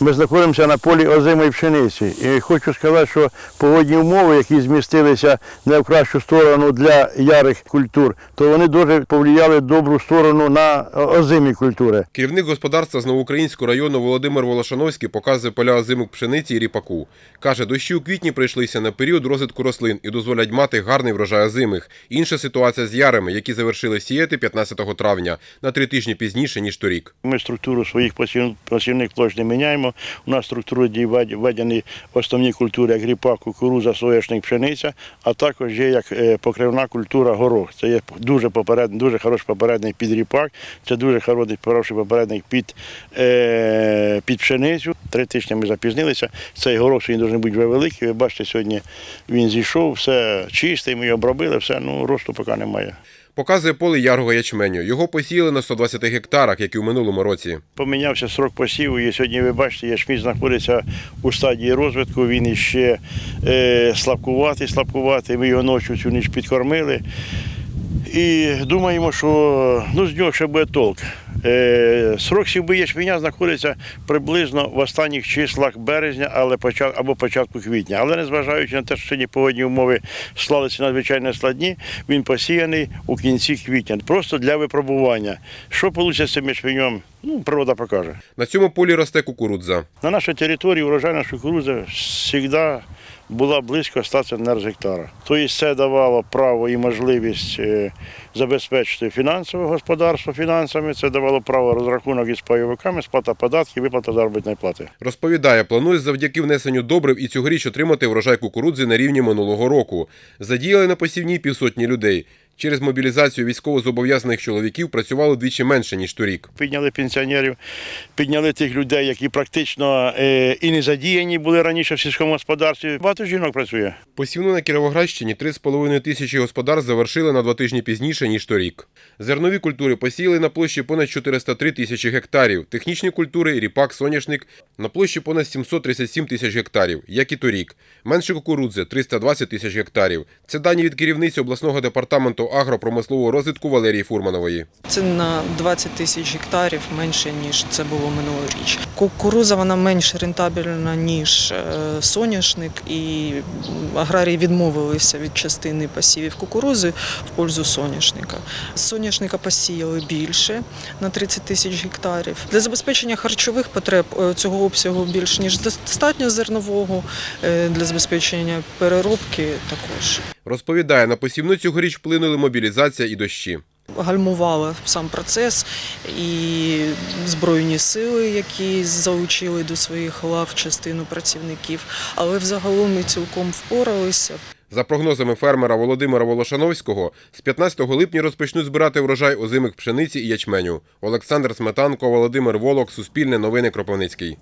Ми знаходимося на полі озимої пшениці. І хочу сказати, що погодні умови, які змістилися не в кращу сторону для ярих культур, то вони дуже повлияли добру сторону на озимі культури. Керівник господарства з Новоукраїнського району Володимир Волошановський показує поля озимих пшениці і ріпаку. Каже, дощі у квітні прийшлися на період розвитку рослин і дозволять мати гарний врожай озимих. Інша ситуація з ярами, які завершили сіяти 15 травня, на три тижні пізніше, ніж торік. Ми структуру своїх посів- посівних площ не міняємо. У нас в структуру введені основні культури, як ріпак, кукуруза, соняшник, пшениця, а також є як е, покривна культура горох. Це є дуже попередний, дуже хороший попередник під ріпак, це дуже хороший, попередник під, е, під пшеницю. Три тижні ми запізнилися. Цей горох сьогодні дуже бути великий. Ви бачите, сьогодні він зійшов, все чистий, ми його обробили, все, ну росту поки немає. Показує поле ярого ячменю. Його посіяли на 120 гектарах, як і у минулому році. Помінявся срок посіву, і сьогодні ви бачите, ячмінь знаходиться у стадії розвитку. Він іще е, слабкуватий, слабкуватий. Ми його ночі цю ніч підкормили. І думаємо, що ну, з нього ще буде толк. Е, срок сівби ячменя знаходиться приблизно в останніх числах березня але почат, або початку квітня. Але незважаючи на те, що сьогодні погодні умови склалися надзвичайно складні, він посіяний у кінці квітня. Просто для випробування. Що вийде з цим ячменем, ну, природа покаже. На цьому полі росте кукурудза. На нашій території урожайність кукурудзи завжди була близько 100 центнер гектара. Тобто це давало право і можливість е, забезпечити фінансове господарство фінансами, це давало право розрахунок із пайовиками, сплата податків, виплата заробітної плати. Розповідає, планує завдяки внесенню добрив і цьогоріч отримати врожай кукурудзи на рівні минулого року. Задіяли на посівній півсотні людей. Через мобілізацію військовозобов'язаних чоловіків працювало двічі менше, ніж торік. Підняли пенсіонерів, підняли тих людей, які практично е, і не задіяні були раніше в сільському господарстві. Багато жінок працює. Посівну на Кіровоградщині 3,5 тисячі господарств завершили на два тижні пізніше, ніж торік. Зернові культури посіяли на площі понад 403 тисячі гектарів, технічні культури – ріпак, соняшник – на площі понад 737 тисяч гектарів, як і торік. Менше кукурудзи – 320 тисяч гектарів. Це дані від керівниці обласного департаменту агропромислового розвитку Валерії Фурманової. Це на 20 тисяч гектарів менше, ніж це було минулоріч. Кукуруза вона менш рентабельна, ніж е, соняшник, і аграрії відмовилися від частини посівів кукурузи в пользу соняшника. Соняшника посіяли більше на 30 тисяч гектарів. Для забезпечення харчових потреб е, цього обсягу більш ніж достатньо зернового, е, для забезпечення переробки також. Розповідає, на посівну цьогоріч вплинули мобілізація і дощі. гальмувала сам процес і збройні сили, які залучили до своїх лав частину працівників, але взагалом ми цілком впоралися. За прогнозами фермера Володимира Волошановського, з 15 липня розпочнуть збирати врожай озимих пшениці і ячменю. Олександр Сметанко, Володимир Волок, Суспільне новини Кропивницький.